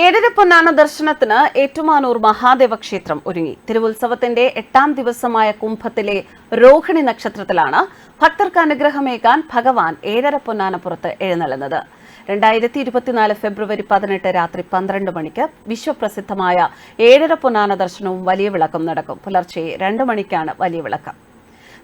ഏഴര പൊന്നാന ദർശനത്തിന് ഏറ്റുമാനൂർ മഹാദേവ ക്ഷേത്രം ഒരുങ്ങി. തിരുവുത്സവത്തിന്റെ എട്ടാം ദിവസമായ കുംഭത്തിലെ രോഹിണി നക്ഷത്രത്തിലാണ് ഭക്തർക്ക് അനുഗ്രഹമേകാൻ ഭഗവാൻ ഏഴര പൊന്നാന പുറത്ത് എഴുന്നള്ളുന്നത്. രണ്ടായിരത്തി ഇരുപത്തിനാല് ഫെബ്രുവരി പതിനെട്ട് രാത്രി പന്ത്രണ്ട് മണിക്ക് വിശ്വപ്രസിദ്ധമായ ഏഴര പൊന്നാന ദർശനവും വലിയ വിളക്കും നടക്കും. പുലർച്ചെ രണ്ട് മണിക്കാണ് വലിയ വിളക്ക്.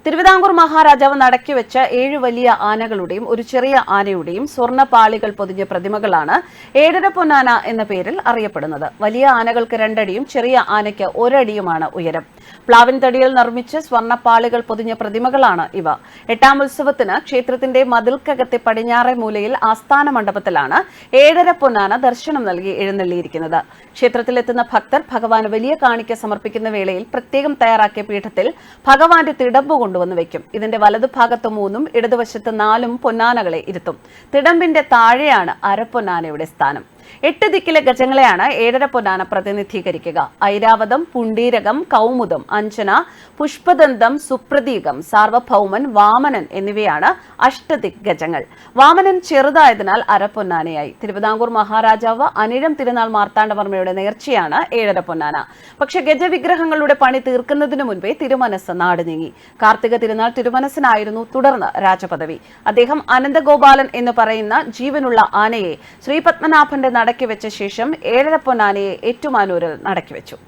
തിരുവിതാംകൂർ മഹാരാജാവ് നടക്കി വെച്ച ഏഴ് വലിയ ആനകളുടെയും ഒരു ചെറിയ ആനയുടെയും സ്വർണ പാളികൾ പൊതിഞ്ഞ പ്രതിമകളാണ് ഏഴര പൊന്നാന എന്ന പേരിൽ അറിയപ്പെടുന്നത്. വലിയ ആനകൾക്ക് രണ്ടടിയും ചെറിയ ആനയ്ക്ക് ഒരടിയുമാണ് ഉയരം. പ്ലാവിൻ തടിയിൽ നിർമ്മിച്ച് സ്വർണപ്പാളികൾ പൊതിഞ്ഞ പ്രതിമകളാണ് ഇവ. എട്ടാം ഉത്സവത്തിന് ക്ഷേത്രത്തിന്റെ മതിൽക്കകത്തെ പടിഞ്ഞാറെ മൂലയിൽ ആസ്ഥാന മണ്ഡപത്തിലാണ് ഏഴര പൊന്നാന ദർശനം നൽകി എഴുന്നള്ളിയിരിക്കുന്നത്. ക്ഷേത്രത്തിലെത്തുന്ന ഭക്തർ ഭഗവാന് വലിയ കാണിക്ക സമർപ്പിക്കുന്ന വേളയിൽ പ്രത്യേകം തയ്യാറാക്കിയ പീഠത്തിൽ ഭഗവാന്റെ തിടമ്പ് കൊണ്ടുവന്ന് വയ്ക്കും. ഇതിന്റെ വലതുഭാഗത്ത് മൂന്നും ഇടതുവശത്ത് നാലും പൊന്നാനകളെ ഇരുത്തും. തിടമ്പിന്റെ താഴെയാണ് അരപ്പൊന്നാനയുടെ സ്ഥാനം. എട്ട് ദിക്കിലെ ഗജങ്ങളെയാണ് ഏഴര പൊന്നാന പ്രതിനിധീകരിക്കുക. ഐരാവതം പുണ്ടീരകം കൗമുദം അഞ്ചന പുഷ്പദന്തം സുപ്രതീകം സാർവഭൗമൻ വാമനൻ എന്നിവയാണ് അഷ്ടദിക് ഗജങ്ങൾ. വാമനൻ ചെറുതായതിനാൽ അരപ്പൊന്നാനയായി തിരുവിതാംകൂർ മഹാരാജാവ് അനിഴം തിരുനാൾ മാർത്താണ്ഡവർമ്മയുടെ നേർച്ചയാണ് ഏഴര പൊന്നാന. പക്ഷെ ഗജവിഗ്രഹങ്ങളുടെ പണി തീർക്കുന്നതിനു മുൻപേ തിരുമനസ് നാട് നീങ്ങി. കാർത്തിക തിരുനാൾ തിരുമനസിനായിരുന്നു തുടർന്ന് രാജപദവി. അദ്ദേഹം അനന്തഗോപാലൻ എന്ന് പറയുന്ന ജീവനുള്ള ആനയെ ശ്രീപത്മനാഭന്റെ നടക്കി വെച്ച ശേഷം ഏഴര പൊന്നാനയെ ഏറ്റുമാനൂരിൽ നടക്കി വെച്ചു.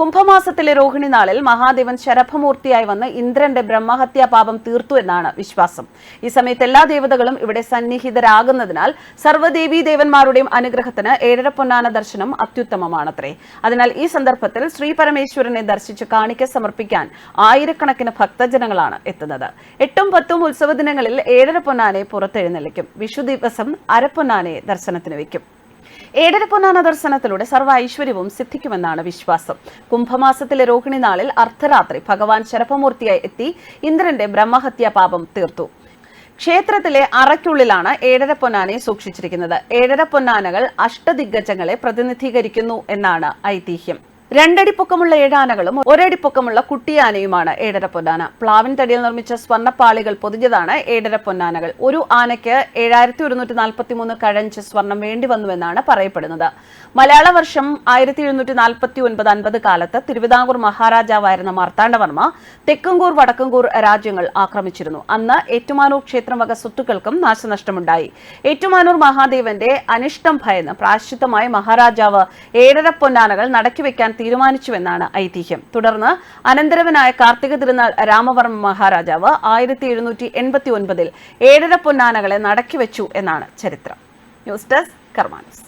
കുംഭമാസത്തിലെ രോഹിണി നാളിൽ മഹാദേവൻ ശരഭമൂർത്തിയായി വന്ന് ഇന്ദ്രന്റെ ബ്രഹ്മഹത്യാ പാപം തീർത്തു എന്നാണ് വിശ്വാസം. ഈ സമയത്ത് എല്ലാ ദേവതകളും ഇവിടെ സന്നിഹിതരാകുന്നതിനാൽ സർവദേവീ ദേവന്മാരുടെയും അനുഗ്രഹത്തിന് ഏഴര പൊന്നാന ദർശനം അത്യുത്തമമാണത്രേ. അതിനാൽ ഈ സന്ദർഭത്തിൽ ശ്രീ പരമേശ്വരനെ ദർശിച്ച് കാണിക്ക സമർപ്പിക്കാൻ ആയിരക്കണക്കിന് ഭക്തജനങ്ങളാണ് എത്തുന്നത്. എട്ടും പത്തും ഉത്സവ ദിനങ്ങളിൽ ഏഴര പൊന്നാനെ പുറത്തെഴുന്നള്ളിക്കും. വിഷു ദിവസം അരപ്പൊന്നാനെ ദർശനത്തിന് വെക്കും ഏഴര പൊന്നാന ദർശനത്തിലൂടെ സർവ ഐശ്വര്യവും സിദ്ധിക്കുമെന്നാണ് വിശ്വാസം. കുംഭമാസത്തിലെ രോഹിണി നാളിൽ അർദ്ധരാത്രി ഭഗവാൻ ശരഭമൂർത്തിയായി എത്തി ഇന്ദ്രന്റെ ബ്രഹ്മഹത്യാ പാപം തീർത്തു. ക്ഷേത്രത്തിലെ അറയ്ക്കുള്ളിലാണ് ഏഴര പൊന്നാനയെ സൂക്ഷിച്ചിരിക്കുന്നത്. ഏഴര പൊന്നാനകൾ അഷ്ടദിഗ്ഗജങ്ങളെ പ്രതിനിധീകരിക്കുന്നു എന്നാണ് ഐതിഹ്യം. രണ്ടടി പൊക്കമുള്ള ഏഴാനകളും ഒരടി പൊക്കമുള്ള കുട്ടിയാനയുമാണ് ഏഴര പൊന്നാന. പ്ലാവിൻ തടിയിൽ നിർമ്മിച്ച സ്വർണപ്പാളികൾ പൊതിഞ്ഞതാണ് ഏഴര പൊന്നാനകൾ. ഒരു ആനയ്ക്ക് ഏഴായിരത്തി ഒരുന്നൂറ്റി നാൽപ്പത്തി മൂന്ന് കഴഞ്ച് സ്വർണം വേണ്ടി വന്നുവെന്നാണ് പറയപ്പെടുന്നത്. മലയാള വർഷം ആയിരത്തി എഴുന്നൂറ്റി നാൽപ്പത്തി ഒൻപത് അൻപത് കാലത്ത് തിരുവിതാംകൂർ മഹാരാജാവായിരുന്ന മാർത്താണ്ഡവർമ്മ തെക്കുംകൂർ വടക്കുംകൂർ രാജ്യങ്ങൾ ആക്രമിച്ചിരുന്നു. അന്ന് ഏറ്റുമാനൂർ ക്ഷേത്രം വക സ്വത്തുക്കൾക്കും നാശനഷ്ടമുണ്ടായി. ഏറ്റുമാനൂർ മഹാദേവന്റെ അനിഷ്ടം ഭയന്ന് പ്രാശ്ചിത്തമായി മഹാരാജാവ് ഏഴര പൊന്നാനകൾ നടക്കി വെക്കാൻ തീരുമാനിച്ചുവെന്നാണ് ഐതിഹ്യം. തുടർന്ന് അനന്തരവനായ കാർത്തിക തിരുനാൾ രാമവർമ്മ മഹാരാജാവ് ആയിരത്തി എഴുന്നൂറ്റി എൺപത്തി ഒൻപതിൽ ഏഴര പൊന്നാനകളെ നടക്കി വെച്ചു എന്നാണ് ചരിത്രം. News desk കർമാനസ്.